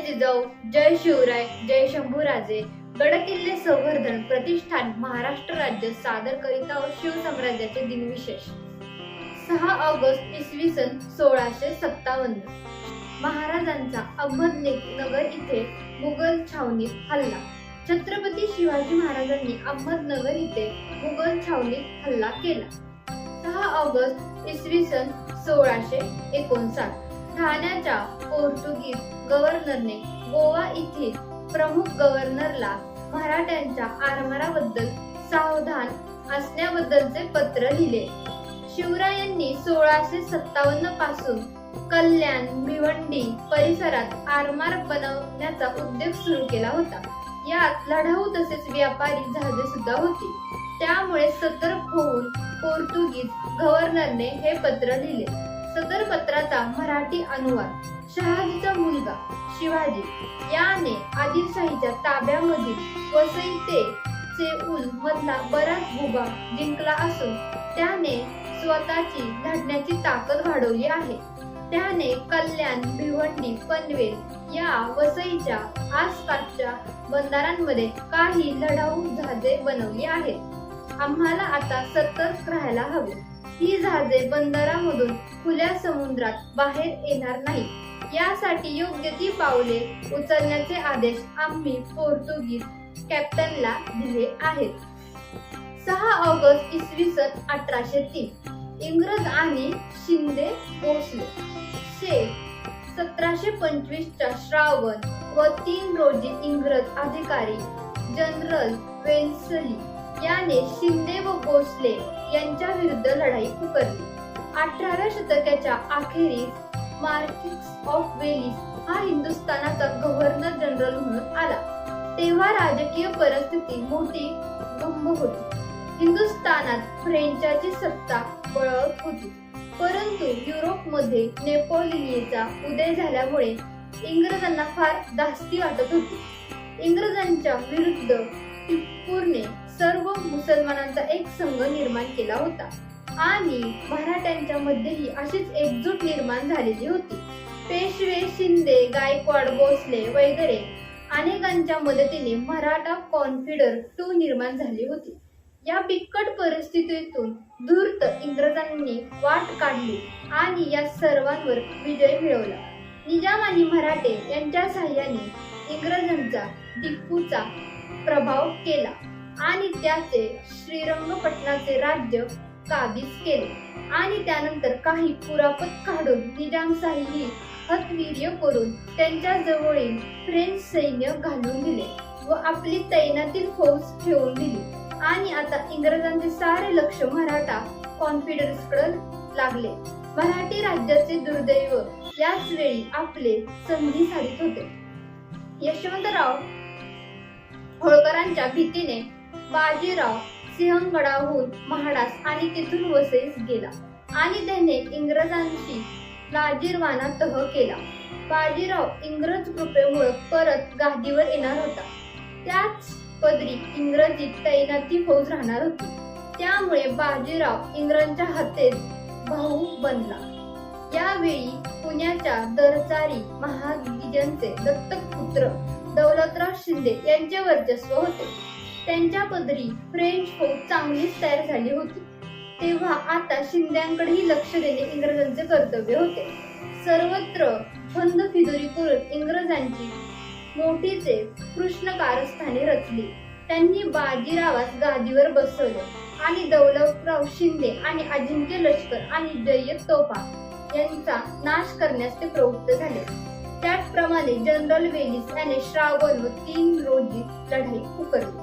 जय शिवराय जय शंभूराजे गडकिल्ले संवर्धन प्रतिष्ठान महाराष्ट्र राज्य सादर करीत आहोत शिवसाम्राज्याचे दिनविशेष सहा ऑगस्ट इसवी सन सोळाशे सत्तावन्न. महाराजांचा अहमदनगर इथे मुघल छावणीत हल्ला. छत्रपती शिवाजी महाराजांनी अहमदनगर इथे मुघल छावणीत हल्ला केला. सहा ऑगस्ट इसवी सन सोळाशे एकोणसाठ. ठाण्याच्या पोर्तुगीज गव्हर्नरने गोवा येथील प्रमुख गव्हर्नरला मराठ्यांच्या आरमाराबद्दल सावधान असण्याबद्दलचे पत्र लिहिले. शिवरायांनी सोळाशे सत्तावन्नपासून कल्याण भिवंडी परिसरात आरमार बनवण्याचा उद्योग सुरू केला होता. यात लढाऊ तसेच व्यापारी जहाजे सुद्धा होती. त्यामुळे सतर्क होऊन पोर्तुगीज गव्हर्नरने हे पत्र लिहिले. सदर पत्राचा मराठी अनुवाद शहाजीचा मुलगा शिवाजी याने आदिलशाहीच्या ताब्यामधील वसई ते सेऊल मधला बराच भूभाग जिंकला असून त्याने स्वतःची लढण्याची ताकद वाढवली आहे. त्याने कल्याण भिवंडी पनवेल या वसईच्या आसपासच्या बंदारांमध्ये काही लढाऊ जहाजे बनवली आहेत. आम्हाला आता सतर्क राहायला हवे. ही जहाजे बंदरामधून खुल्या समुद्रात बाहेर येणार नाही यासाठी योग्य ती पावले उचलण्याचे आदेश आम्ही पोर्तुगीज कॅप्टनला दिले आहेत. सहा ऑगस्ट इसवी सन अठराशे तीन. इंग्रज आणि शिंदे पोचले शेख सतराशे पंचवीसच्या श्रावण व तीन रोजी इंग्रज अधिकारी जनरल वेन्सली याने शिंदे व भोसले यांच्या विरुद्ध लढाई पुकारली. अठराव्या शतकाच्या अखेरीस मार्किस ऑफ वेलिस हा हिंदुस्थानाचा गव्हर्नर जनरल म्हणून आला. तेव्हा राजकीय परिस्थिती मोठी गुंब होती. हिंदुस्थानात फ्रेंचाची सत्ता बळवत होती. परंतु युरोपमध्ये नेपोलियनचा उदय झाल्यामुळे इंग्रजांना फार धास्ती वाटत होती. इंग्रजांच्या विरुद्ध टिपूरने सर्व मुसलमानांचा एक संघ निर्माण केला होता. आणि मराठ्यांच्या मध्येही अशीच एकजूट निर्माण झालेली होती. पेशवे शिंदे गायकवाड भोसले वगैरे अनेकांच्या मदतीने मराठा कॉन्फिडर टू निर्माण झाली होती. या बिकट परिस्थितीतून धूर्त इंग्रजांनी वाट काढली आणि या सर्वांवर विजय मिळवला. निजाम आणि मराठे यांच्या सहाय्याने इंग्रजांचा दिक्कूचा प्रभाव केला. आणि त्याचे श्रीरंगपटणाचे राज्य काबीज केले. आणि त्यानंतर काही पुरापत काढून निजामशाही हतवीर्य करून त्यांच्या जवळील फ्रेंच सैन्य घालून दिले व आपली तैनातील फौज ठेवून दिली. आणि आता इंग्रजांचे सारे लक्ष मराठा कॉन्फिडन्स लागले. मराठी राज्याचे दुर्दैव याच वेळी आपले संधी साधित होते. यशवंतराव होळकरांच्या भीतीने बाजीराव सिंहगडाहून महाडास आणि तिथून वसईस गेला. आणि त्याने इंग्रजांशी लाजीरवाना तह केला. बाजीराव इंग्रज कृपेमुळे परत गादीवर येणार होता. त्याच पदरी इंग्रजीत तैनाती फौज राहणार होती. त्यामुळे बाजीराव इंग्रजांच्या हातेत भाऊ बनला. यावेळी पुण्याच्या दरचारी महादिजनचे दत्तक पुत्र दौलतराव शिंदे यांचे वर्चस्व होते. त्यांच्या पदरी फ्रेंच फौज चांगलीच तयार झाली होती. तेव्हा आता शिंद्यांकडेही लक्ष देणे इंग्रजांचे कर्तव्य होते. सर्वत्र फंद फिदुरी करून इंग्रजांची मोठीचे कृष्ण कारस्थाने रचली. त्यांनी बाजीरावास गादीवर बसवले आणि दौलतराव शिंदे आणि अजिंक्य लष्कर आणि जय्यत तोफा यांचा नाश करण्यास ते प्रवृत्त झाले. त्याचप्रमाणे जनरल वेलिस याने श्रावण व तीन रोजी लढाई पुकारली.